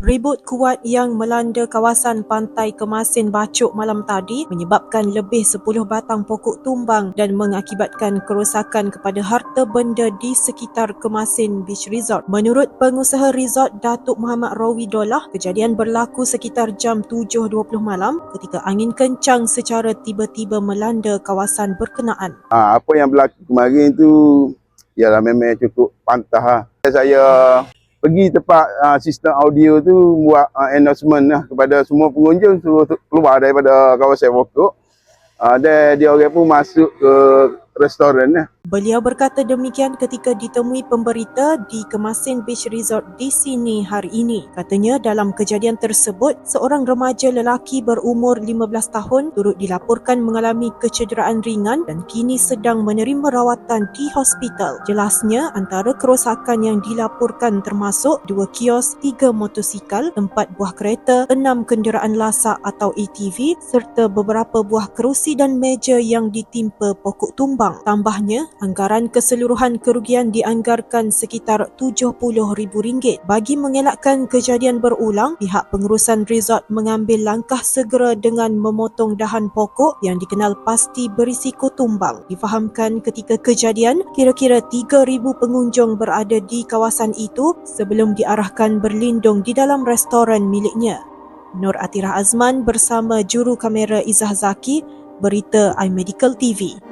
Ribut kuat yang melanda kawasan pantai Kemasin Bacok malam tadi menyebabkan lebih 10 batang pokok tumbang dan mengakibatkan kerosakan kepada harta benda di sekitar Kemasin Beach Resort. Menurut pengusaha resort Datuk Muhammad Rawi Dolah, kejadian berlaku sekitar jam 7.20 malam ketika angin kencang secara tiba-tiba melanda kawasan berkenaan. Ha, apa yang berlaku kemarin tu ialah memang cukup pantah lah. Saya pergi tempat uh, sistem audio tu buat uh, announcement lah kepada semua pengunjung suruh keluar daripada kawasan pokok. Uh, dan dia orang pun masuk ke restoran lah. Beliau berkata demikian ketika ditemui pemberita di Kemasin Beach Resort di sini hari ini. Katanya dalam kejadian tersebut, seorang remaja lelaki berumur 15 tahun turut dilaporkan mengalami kecederaan ringan dan kini sedang menerima rawatan di hospital. Jelasnya, antara kerosakan yang dilaporkan termasuk dua kios, tiga motosikal, empat buah kereta, enam kenderaan lasak atau ATV serta beberapa buah kerusi dan meja yang ditimpa pokok tumbang. Tambahnya, anggaran keseluruhan kerugian dianggarkan sekitar RM70,000. Bagi mengelakkan kejadian berulang, pihak pengurusan resort mengambil langkah segera dengan memotong dahan pokok yang dikenal pasti berisiko tumbang. Difahamkan ketika kejadian, kira-kira 3,000 pengunjung berada di kawasan itu sebelum diarahkan berlindung di dalam restoran miliknya. Nur Atirah Azman bersama juru kamera Izzah Zaki, berita iMedical TV.